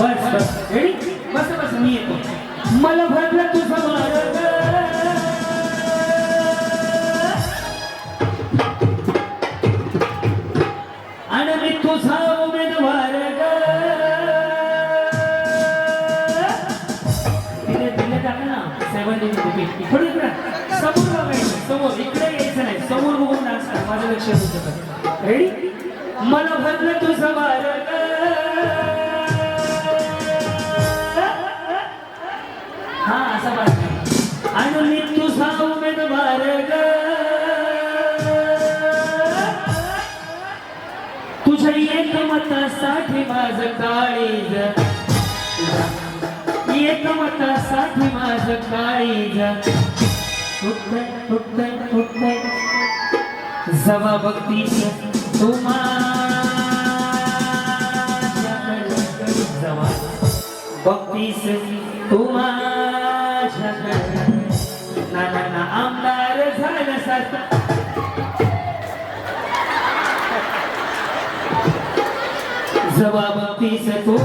बस बस ready बस बस मी येतो मला भरलं तुझं मार्ग आणि मी तुझा उमेदवार ग. दिले टाका ना सेव्हन्टीन थोडी इकडे समोर बघायचं समोर इकडे यायचं नाही समोर बघून डान्स माझं लक्ष होतं रेडी मला भरलं तुझं मार्ग हा असा पाठ आणि मी तुझा उमेदवार तुझ्या एक मतासाठी माझ काळीज. एक मतासाठी माझ काळीज. फुटतंय फुटतंय फुटतंय. जवा बघतीस तुम्हाला तू माझ्याकडे ना जबाब तीस तू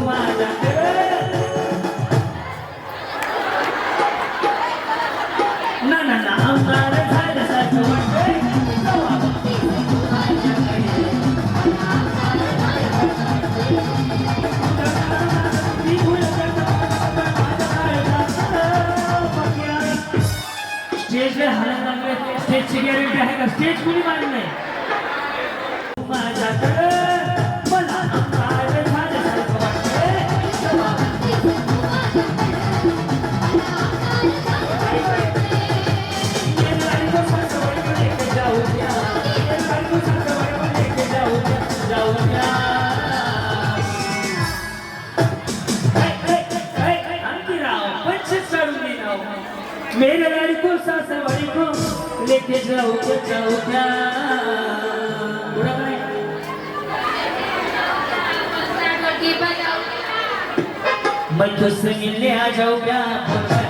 लागले गॅरंटी आहे का? स्टेज कुणी मारली नाही को सासरवाडी को लेके जाऊ द्या, जाऊ काय? मैं तुझसे मिलने आ जाऊंगा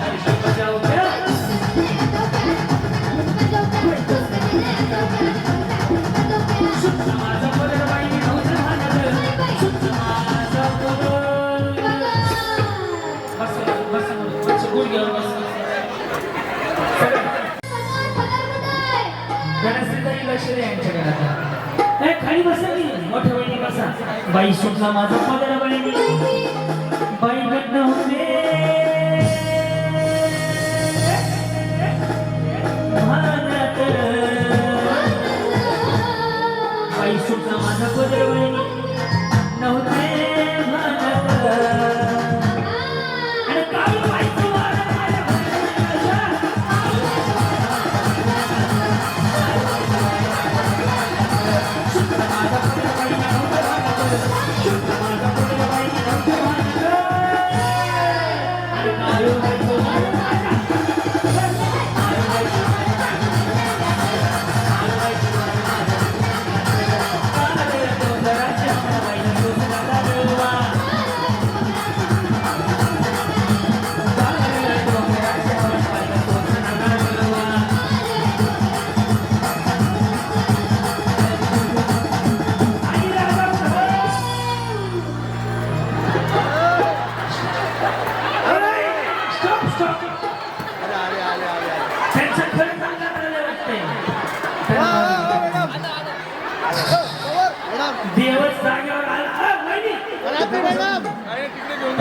खाली बसा की मोठ्या बहिणी बसा. बाई सुटला माझा पदर बहिणी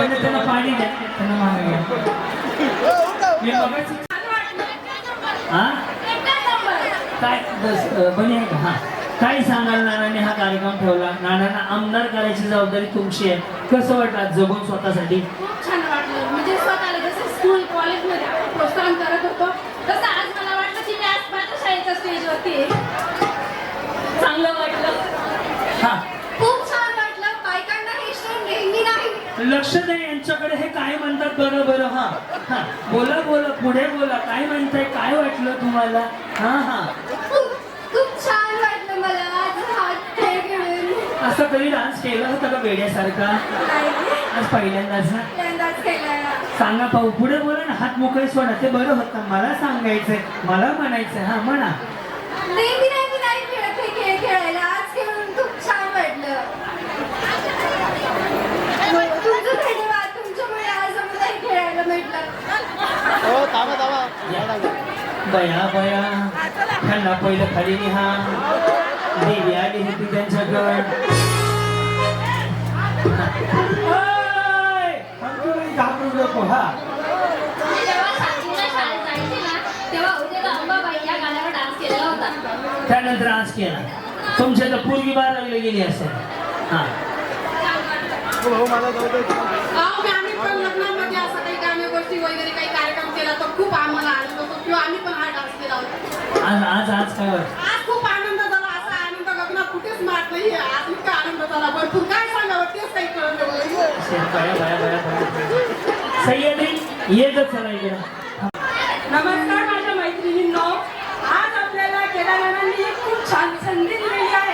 पहिले त्यांना पाणी द्या त्यांना मागे हा काय? बस अ, हा. काय सांगाल नानाने हा कार्यक्रम ठेवला? नानांना आमदार करायची जबाबदारी तुमची आहे. कसं वाटलं जगून स्वतःसाठी? खूप छान वाटलं. म्हणजे स्वतःला जसं स्कूल कॉलेजमध्ये आपण प्रोत्साहन करत होतो तसं आज मला वाटलं की मी आज माझ्या शाळेच्या स्टेजवरती आहे चांगलं वाटलं हा खूप छान वाटलं बायकांना हे श्रम नेहमी नाही लक्ष द्या यांच्याकडे हे काय म्हणतात बरं हा. हा. बोला बोला पुढे बोला. काय म्हणताय काय वाटलं तुम्हाला? हा हा. खूप खूप छान वाटलं मला. आज हात खेळ खेळून असं कधी डान्स केला होता का वेड्यासारखा? आज पहिल्यांदाच ना? पहिल्यांदाच सांगा पाहू. पुढे बोला ना. हात मोकळे सोडा. ते बरं होतं. मला सांगायचंय. मला म्हणायचंय. हा म्हणा. नेहमी नेहमी नाही खेळत हे खेळ खेळायला आज खेळून खूप छान बया बया त्यांना पहिलं खाली निहा. देवी आली होती त्यांच्याकडं. पोहा घाबरू नको हा. त्यानंतर आज केला. तुमच्या तर पूर्वी बारावीला गेली असेल. हा अहो, मी आम्ही पण लग्नामध्ये असं काही गाण्या गोष्टी वगैरे काही कार्यक्रम केला तर खूप आम्हाला आनंद होतो. किंवा आम्ही पण हा डान्स केला होता. आज आज आज काय आज खूप आनंद झाला. असा आनंद गगनात कुठेच मारत नाही आज इतका आनंद झाला. भरपूर काय सांगावं तेच काही कळत नाही. बया बया बया बया सह्याद्री येतच चला इकडं. नमस्कार माझ्या मैत्रिणींनो. आज आपल्याला केदारनाथांनी एक खूप छान संधी दिलेली आहे.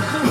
Yeah.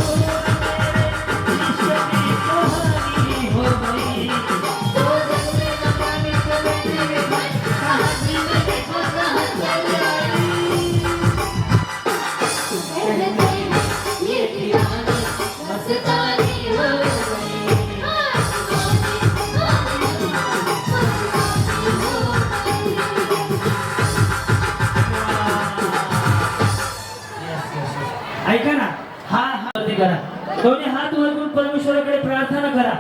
परमेश्वराकडे प्रार्थना करा.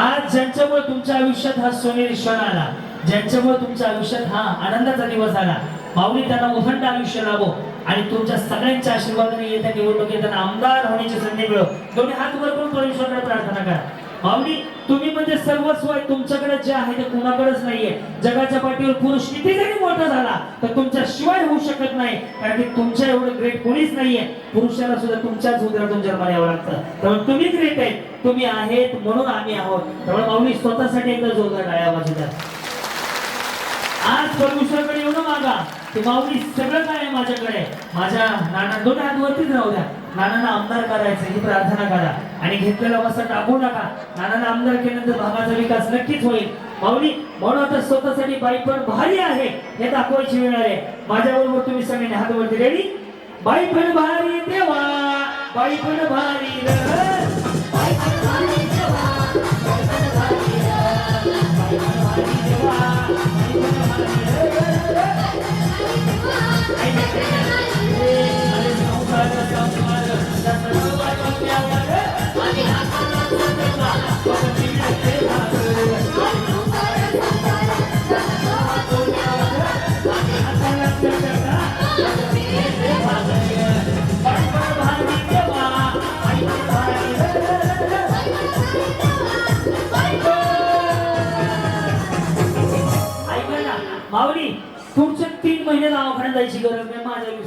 आज ज्यांच्यामुळे तुमच्या आयुष्यात हा सोनेरी क्षण आला ज्यांच्यामुळे तुमच्या आयुष्यात हा आनंदाचा दिवस आला माऊली त्यांना उथंड आयुष्य लाभो आणि तुमच्या सगळ्यांच्या आशीर्वादाने येत्या निवडणुकीत त्यांना आमदार होण्याची संधी मिळो. दोन्ही हात वर करून परमेश्वराकडे प्रार्थना करा. माऊली तुम्ही म्हणजे सर्वस्व आहे. तुमच्याकडे जे आहे ते कुणाकडेच नाहीये. जगाच्या पाठीवर पुरुष किती जरी मोठा झाला तर तुमच्या शिवाय होऊ शकत नाही. कारण की तुमच्या एवढं ग्रेट कोणीच नाहीये. पुरुषाला सुद्धा तुमच्याच उदरातून जन्माला यावं लागतं. त्यामुळे तुम्ही ग्रेट आहे. तुम्ही आहेत म्हणून आम्ही आहोत. त्यामुळे माऊली स्वतःसाठी एकदा जोरदार टाळ्या वाजवतात आज परमेश्वराकडे एवढं मागा. माऊली सगळं काय आहे माझ्याकडे? माझ्या नाना दोन हात वरतीच राहू द्या. नानांना आमदार करायचं ही प्रार्थना करा. आणि घेतलेला वसा टाकू नका. नानांना आमदार केल्यानंतर भागाचा विकास नक्कीच होईल. माऊली म्हणून आता स्वतःसाठी बाई पण भारी आहे. हे दाखवायची वेळ आहे. माझ्याबरोबर तुम्ही सगळ्यांनी हात वरती रेडी बाई पण भारी देवा. बाई पण भारी ऐका ना माऊली पुढचे